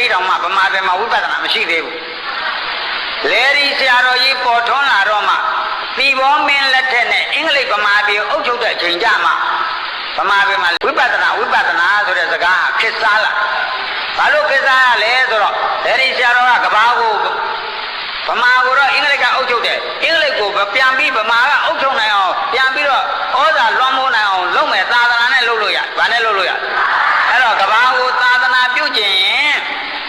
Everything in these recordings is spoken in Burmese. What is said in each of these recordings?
တိတော်မှဗမာပြည်မှာဝိပဿနာမရှိသေးဘူးလေဒီဆရာတော်ကြီးပေါ်ထွန်းလာတော့မှသီဘောမင်းလက်ထက်နဲ့အင်္ဂလိပ်ဗမာပြည်အုပ်ချုပ်တဲ့အချိန်ကြမှာဗမာပြည်မှာဝိပဿနာဝိပဿနာဆိုတဲ့စကားခစ်စားလာဘာလို့ခစ်စားရလဲဆိုတော့လေဒီဆရာတော်ကကဘာကိုဗမာကိုတော့အင်္ဂလိပ်ကအုပ်ချုပ်တယ်အင်္ဂလိပ်ကိုပြန်ပြီးဗမာကအုပ်ချုပ်နိုင်အောင်ပြန်ပြီးတော့ဩဇာလွှမ်းမိုးနိုင်အောင်လုပ်မယ်သာသနာနဲ့လုပ်လို့ရဘာနဲ့လုပ်လို့ရအဲ့တော့ကဘာကိုသာသနာပြုကျင်ရင်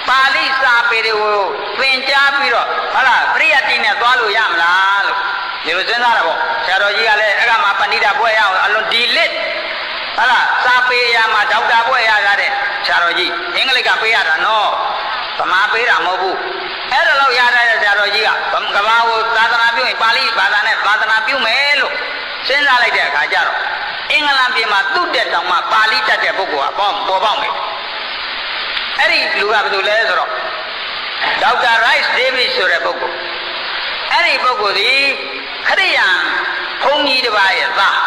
ပါဠိစာ ပေတွေကိုသင်ကြားပြီးတော့ဟုတ်လားပရိယတ်တိနဲ့သွားလို့ရမလားလို့ဒီလိုစဉ်းစားတာပေါ့ဆရာတော်ကြီးကလည်းအဲ့ကမှာပဏိတာဘွဲ့ရအောင်အလွန်ဒီလစ်ဟုတ်လားစာပေရမှာဒေါက်တာဘွဲ့ရရတဲ့ဆရာတော်ကြီးအင်္ဂလိပ်ကပေးရတာနော်ဗမာပေးတာမဟုတ်ဘူးအဲ့ဒါလို့ရတဲ့ဆရာတော်ကြီးကကဘာကိုသာသနာပြုရင်ပါဠိဘာသာနဲ့သာသနာပြုမယ်လို့စဉ်းစားလိုက်တဲ့အခါကျတော့အင်္ဂလန်ပြည်မှာသူ့တက်တောင်မှပါဠိတတ်တဲ့ပုဂ္ဂိုလ်ကပေါ်ပေါ်ပေါက်မယ်အဲ့ဒီလူကဘယ်သူလဲဆိုတော့ ဒေါက်တာရိုက်စ်ဒေးဗစ်ဆိုတဲ့ပုဂ္ဂိုလ်အဲ့ဒီပုဂ္ဂိုလ်ဒီခရိယံဘုန်းကြီးတစ်ပါးရဲ့သား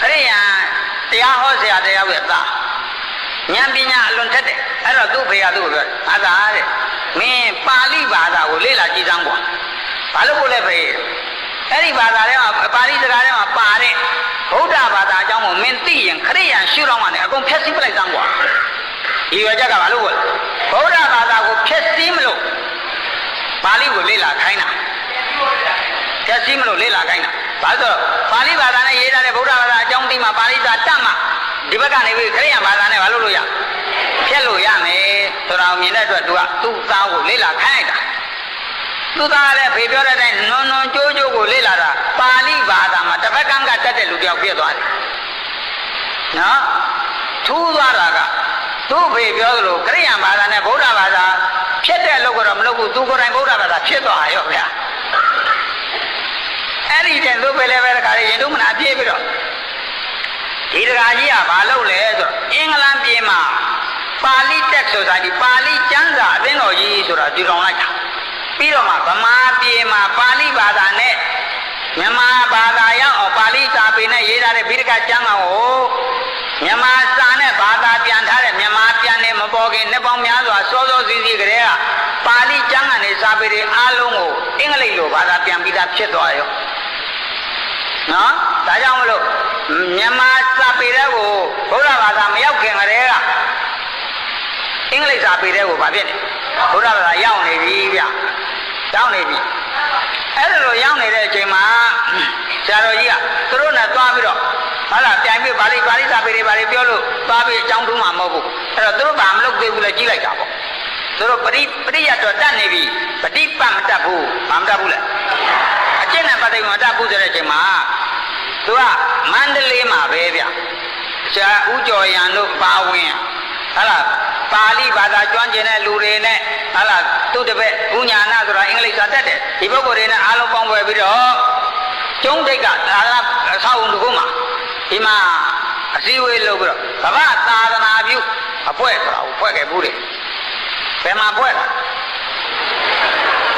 ခရိယံတရားဟောဆရာတရားရဲ့သားဉာဏ်ပညာအလွန်ထက်တယ်အဲ့တော့သူ့ဖေရသူ့ကိုပြောအသာတဲ့မင်းပါဠိဘာသာကိုလေ့လာကြည့်စမ်းကွာဘာလို့ကိုလဲဖေအဲ့ဒီဘာသာထဲမှာပါဠိစကားထဲမှာပါတဲ့ဗုဒ္ဓဘာသာအကြောင်းကိုမင်းသိရင်ခရိယံရှုတော့မှလည်းအကုန်ဖြတ်စည်းပလိုက်စမ်းကွာ ဒီရွယ်ချက်ကဘာလို့ကိုလဲဗုဒ္ဓဘာသာကိုဖြတ်စည်းမလို့ပါဠိကိုလေ့လာခိုင်းတာဖြတ်စည်းမလို့လေ့လာခိုင်းတာဘာလို့ဆိုတော့ပါဠိဘာသာနဲ့ရေးထားတဲ့ဗုဒ္ဓဘာသာအကြောင်းသိမှပါဠိစာတတ်မှဒီဘက်ကနေပြီးခရိယံဘာသာနဲ့ဘာလို့လို့ရဖြတ်လို့ရမယ်ဆိုတာကိုမြင်တဲ့အတွက်သူကသူ့သားကိုလေ့လာခိုင်းလိုက်တာသူသားလည်းဖေပြောတဲ့အတိုင်းနွန်နွန်ကြိုးကြိုးကိုလေ့လာတာပါဠိဘာသာမှာတစ်ဖက်ကန်းကတတ်တဲ့လူတယောက်ပြည့်သွားတယ်နော်ထူးသွားတာက သူ့ဖေပြောသလိုခရိယံဘာသာနဲ့ဗုဒ္ဓဘာသာဖြစ်တဲ့လောက်ကတော့မလုပ်ဘူးသူကိုယ်တိုင်ဗုဒ္ဓဘာသာဖြစ်သွားရောဗျာအဲ့ဒီတဲ့သူ့ဖေလည်းပဲတခါရင်တို့မနာပြေးပြီးတော့ဒီတခါကြီးကဘာလုပ်လဲဆိုတော့အင်္ဂလန်ပြည်မှာပါဠိတက်ဆိုတာဒီပါဠိကျမ်းစာအသင်းတော်ကြီးဆိုတာဒီကောင်လိုက်တာပြီးတော့မှဗမာပြည်မှာပါဠိဘာသာနဲ့မြန်မာဘာသာရောက်အောင်ပါဠိစာပေနဲ့ရေးထားတဲ့ဗိဓကကျမ်းကို မြန်မာစာနဲ့ဘာသာပြန်ထားတဲ့မြန်မာပြန်နေမပေါ်ခင်နှစ်ပေါင်းများစွာစောစောစီးစီးကလေးကပါဠိကျမ်းကနေစာပေတွေအားလုံးကိုအင်္ဂလိပ်လိုဘာသာပြန်ပြီးသားဖြစ်သွားရောနော်ဒါကြောင့်မလို့မြန်မာစာပေတွေကိုဘုရားဘာသာမရောက်ခင်ကတည်းကအင်္ဂလိပ်စာပေတွေကိုဗာဖြစ်နေဘုရားဘာသာရောက်နေပြီဗျရောက်နေပြီအဲ့ဒါလိုရောက်နေတဲ့အချိန်မှာဆရာတော်ကြီးကသူတို့နဲ့သွားပြီးတော့ ဟာလာပြန်ပြီးပါဠိပါဠိစာပေတွေပါလေပြောလို့သွားပြီးအကြောင်းတူးမှာမဟုတ်ဘူးအဲ့တော့သူတို့ဘာမလုပ်သေးဘူးလဲကြီးလိုက်တာပေါ့သူတို့ပရိပရိယတ်တော့တတ်နေပြီပฏิပတ်မတတ်ဘူးဘာမတတ်ဘူးလဲအကျင့်နဲ့ပတ်သက်မတတ်ဘူးဆိုတဲ့အချိန်မှာသူကမန္တလေးမှာပဲဗျဆရာဦးကျော်ရန်တို့ပါဝင်ဟာလာပါဠိဘာသာကျွမ်းကျင်တဲ့လူတွေနဲ့ဟာလာသူ့တပည့်ဥညာနာဆိုတာအင်္ဂလိပ်စာတတ်တယ်ဒီပုဂ္ဂိုလ်တွေနဲ့အားလုံးပေါင်းပွဲပြီးတော့ကျုံးတိတ်ကသာသနာအဆောက်အုံတစ်ခုမှာ ဒီမှာအစည်းအဝေးလုပ်ပြီးတော့ကမ္ဘာသာသနာပြုအဖွဲ့ဆိုတာကိုဖွဲ့ခဲ့ဘူးတယ်ဘယ်မှာဖွဲ့လဲ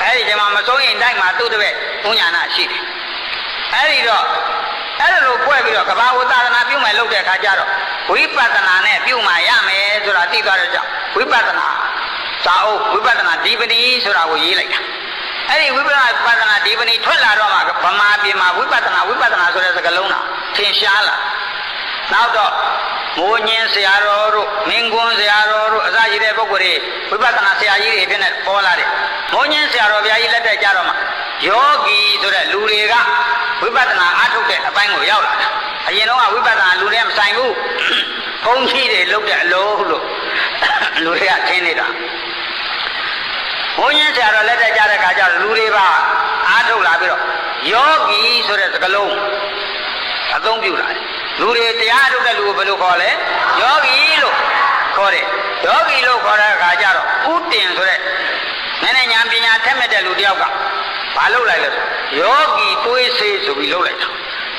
အဲ့ဒီကျမှမစိုးရင်တိုက်မှာသူ့တပည့်ဥညာနာရှိတယ်အဲ့ဒီတော့အဲ့ဒါလိုဖွဲ့ပြီးတော့ကဘာဝသာသနာပြုမယ်လုပ်တဲ့အခါကျတော့ဝိပဿနာနဲ့ပြုမှရမယ်ဆိုတာသိသွားတဲ့ကြောင့်ဝိပဿနာသာအုပ်ဝိပဿနာဒီပဏီဆိုတာကိုရေးလိုက်တာအဲ့ဒီဝိပဿနာပဿနာဒီပဏီထွက်လာတော့မှ ဗမာပြည်မှာဝိပဿနာဝိပဿနာဆိုတဲ့စကားလုံးကသင်ရှားလာနောက်တော့မိုးညင်းဆရာတော်တို့မင်းကွန်းဆရာတော်တို့အစရှိတဲ့ပုဂ္ဂိုလ်တွေဝိပဿနာဆရာကြီးတွေဖြစ်နေပေါ်လာတယ်မိုးညင်းဆရာတော်ဘုရားကြီးလက်ထက်ကြတော့မှယောဂီဆိုတဲ့လူတွေကဝိပဿနာအားထုတ်တဲ့အပိုင်းကိုရောက်လာတာအရင်တော့ကဝိပဿနာလူတွေမဆိုင်ဘူးဘုန်းကြီးတွေလုပ်တဲ့အလို့လို့လူတွေကထင်နေတာ ဘုန်းကြီးဆရာတော်လက်ထက်ကြတဲ့ခါကျတော့လူတွေပါအားထုတ်လာပြီးတော့ယောဂီဆိုတဲ့စကားလုံးအသုံးပြုလာတယ်လူတွေတရားထုတ်တဲ့လူကိုဘယ်လိုခေါ်လဲယောဂီလို့ခေါ်တယ်ယောဂီလို့ခေါ်တဲ့အခါကျတော့ဥတင်ဆိုတဲ့နည်းနည်းဉာဏ်ပညာထက်မြက်တဲ့လူတယောက်ကဘာလုပ်လိုက်လဲဆိုယောဂီတွေးစေးဆိုပြီးလုပ်လိုက်တာ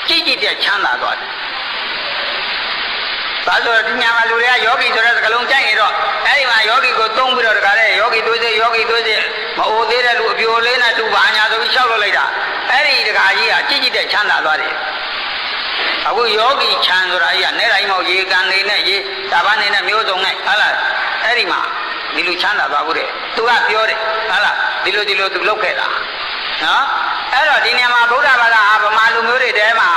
ကြည့်ကြည့်တဲ့ချမ်းသာသွားတယ်ဘာလို့ဒီညာမှာလူတွေကယောဂီဆိုတဲ့စကားလုံးကြိုက်နေတော့အဲ့ဒီမှာယောဂီကိုသုံးပြီးတော့တခါလေယောဂီ တွေးစေယောဂီတွေးစေမအိုသေးတဲ့လူအပြိုလေးနဲ့တူပါညာဆိုပြီးလျှောက်လုပ်လိုက်တာအဲ့ဒီတခါကြီးကကြည့်ကြည့်တဲ့ချမ်းသာသွားတယ်အခုယောဂီချမ်းဆိုတာကြီးကနဲ့တိုင်းမောက်ရေကန်နေနဲ့ရေတပန်းနေနဲ့မျိုးစုံနဲ့ဟာလားအဲ့ဒီမှာဒီလိုချမ်းသာသွားဘူးတဲ့သူကပြောတယ်ဟုတ်လားဒီလိုဒီလိုသူလုပ်ခဲ့တာနော်အဲ့တော့ဒီနေရာမှာဗုဒ္ဓဘာသာဟာဗမာလူမျိုးတွေတဲမှာ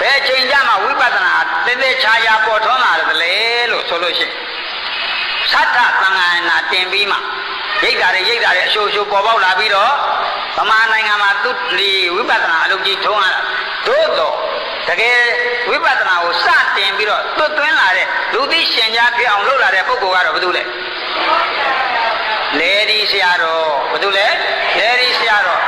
ဘယ်ချိန်ကြမှာဝိပဿနာသင်္သေချာချာပေါ်ထွန်းလာတယ်လေလို့ဆိုလို့ရှိရင်သတ္တသံဃာနာတင်ပြီးမှ ရိတ်တာတွေရိတ်တာတွေအရှိုးရှိုးပေါ်ပေါက်လာပြီးတော့ဗမာနိုင်ငံမှာသူဒီဝိပဿနာအလုပ်ကြီးထုံးရတာသို့တော့တကယ်ဝိပဿနာကိုစတင်ပြီးတော့သွတ်သွင်းလာတဲ့လူသိရှင်ကြားဖြစ်အောင်လုပ်လာတဲ့ပုဂ္ဂိုလ်ကတော့ဘယ်သူလဲလေဒီဆရာတော်ဘာလို့လဲလေဒီဆရာတော်